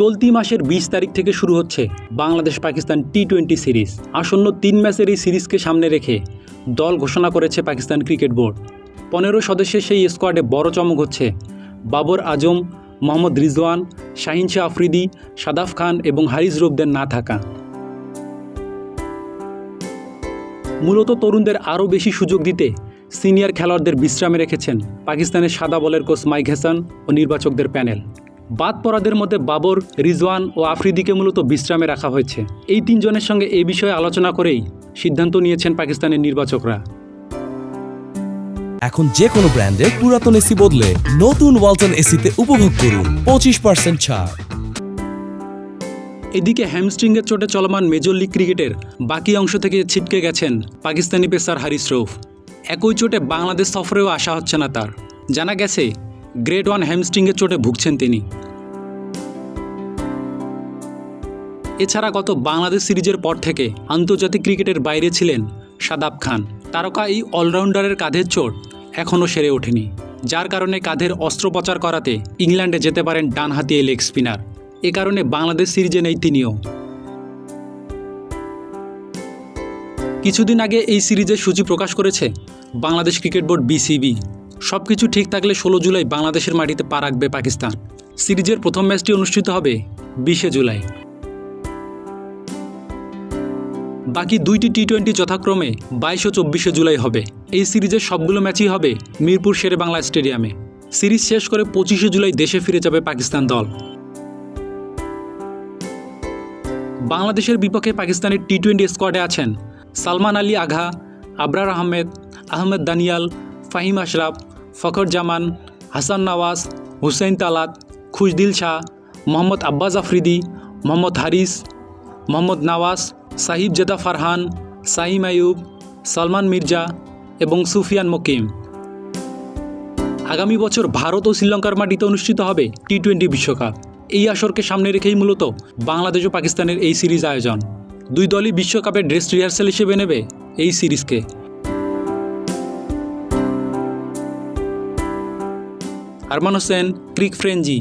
চলতি মাসের বিশ তারিখ থেকে শুরু হচ্ছে Bangladesh Pakistan T twenty series. আসন্ন তিন ম্যাচের এই সিরিজকে সামনে রেখে দল ঘোষণা করেছে পাকিস্তান ক্রিকেট বোর্ড। পনেরো সদস্যের সেই স্কোয়াডে বড় চমক হচ্ছে বাবর আজম, মোহাম্মদ রিজওয়ান, শাহিন শাহ আফ্রিদি, সাদাফ খান এবং হারিস রুবদের না থাকা। মূলত তরুণদের আরও বেশি সুযোগ দিতে সিনিয়র খেলোয়াড়দের বিশ্রামে রেখেছেন পাকিস্তানের সাদা বলের কোচ মাইক হাসান ও নির্বাচকদের প্যানেল। বাদ পড়াদের মধ্যে বাবর রিজওয়ান ও আফ্রিদিকে মূলত বিশ্রামে রাখা হয়েছে। এই তিনজনের সঙ্গে এই বিষয়ে আলোচনা করেই সিদ্ধান্ত নিয়েছেন পাকিস্তানের নির্বাচকরা। এখন যে কোনো ব্র্যান্ডের পুরাতন এসি বদলে নতুন ওয়ালটন এসিতে উপভোগ করুন পঁচিশ পার্সেন্ট ছাড়। এদিকে হ্যামস্ট্রিংয়ের চোটে চলমান মেজর লিগ ক্রিকেটের বাকি অংশ থেকে ছিটকে গেছেন পাকিস্তানি পেসার হারিস রৌফ। একই চোটে বাংলাদেশ সফরেও আসা হচ্ছে না তার। জানা গেছে গ্রেড ওয়ান হ্যামস্ট্রিংয়ের চোটে ভুগছেন তিনি। এছাড়া গত বাংলাদেশ সিরিজের পর থেকে আন্তর্জাতিক ক্রিকেটের বাইরে ছিলেন সাদাব খান। তারকা এই অলরাউন্ডারের কাঁধের চোট এখনও সেরে ওঠেনি, যার কারণে কাঁধের অস্ত্রোপচার করাতে ইংল্যান্ডে যেতে পারেন ডানহাতি এই লেগ স্পিনার। এ কারণে বাংলাদেশ সিরিজে নেই তিনিও। কিছুদিন আগে এই সিরিজের সূচি প্রকাশ করেছে বাংলাদেশ ক্রিকেট বোর্ড বিসিবি। সব কিছু ঠিক থাকলে ষোলো জুলাই বাংলাদেশের মাটিতে পা রাখবে পাকিস্তান। সিরিজের প্রথম ম্যাচটি অনুষ্ঠিত হবে বিশে জুলাই। বাকি দুইটি টি টোয়েন্টি যথাক্রমে বাইশ ও চব্বিশে জুলাই হবে। এই সিরিজের সবগুলো ম্যাচই হবে মিরপুর শেরে বাংলা স্টেডিয়ামে। সিরিজ শেষ করে পঁচিশে জুলাই দেশে ফিরে যাবে পাকিস্তান দল। বাংলাদেশের বিপক্ষে পাকিস্তানের টি টোয়েন্টি স্কোয়াডে আছেন সালমান আলী আঘা, আবরার আহমেদ আহমেদ দানিয়াল ফাহিম আশরাফ, ফখর জামান, হাসান নওয়াজ হুসেন তালাত, খুশদিল শাহ, মোহাম্মদ আব্বাস আফ্রিদি, মোহাম্মদ হারিস, মোহাম্মদ নওয়াজ, সাহিব জেদা ফারহান সাইম আয়ুব সালমান মির্জা এবং সুফিয়ান মকিম। আগামী বছর ভারত ও শ্রীলঙ্কার মাটিতে অনুষ্ঠিত হবে টি টোয়েন্টি বিশ্বকাপ। এই আসরকে সামনে রেখেই মূলত বাংলাদেশ ও পাকিস্তানের এই সিরিজ আয়োজন। দুই দলই বিশ্বকাপের ড্রেস রিহার্সাল হিসেবে নেবে এই সিরিজকে। আরমান হোসেন ক্রিক ফ্রেঞ্জি।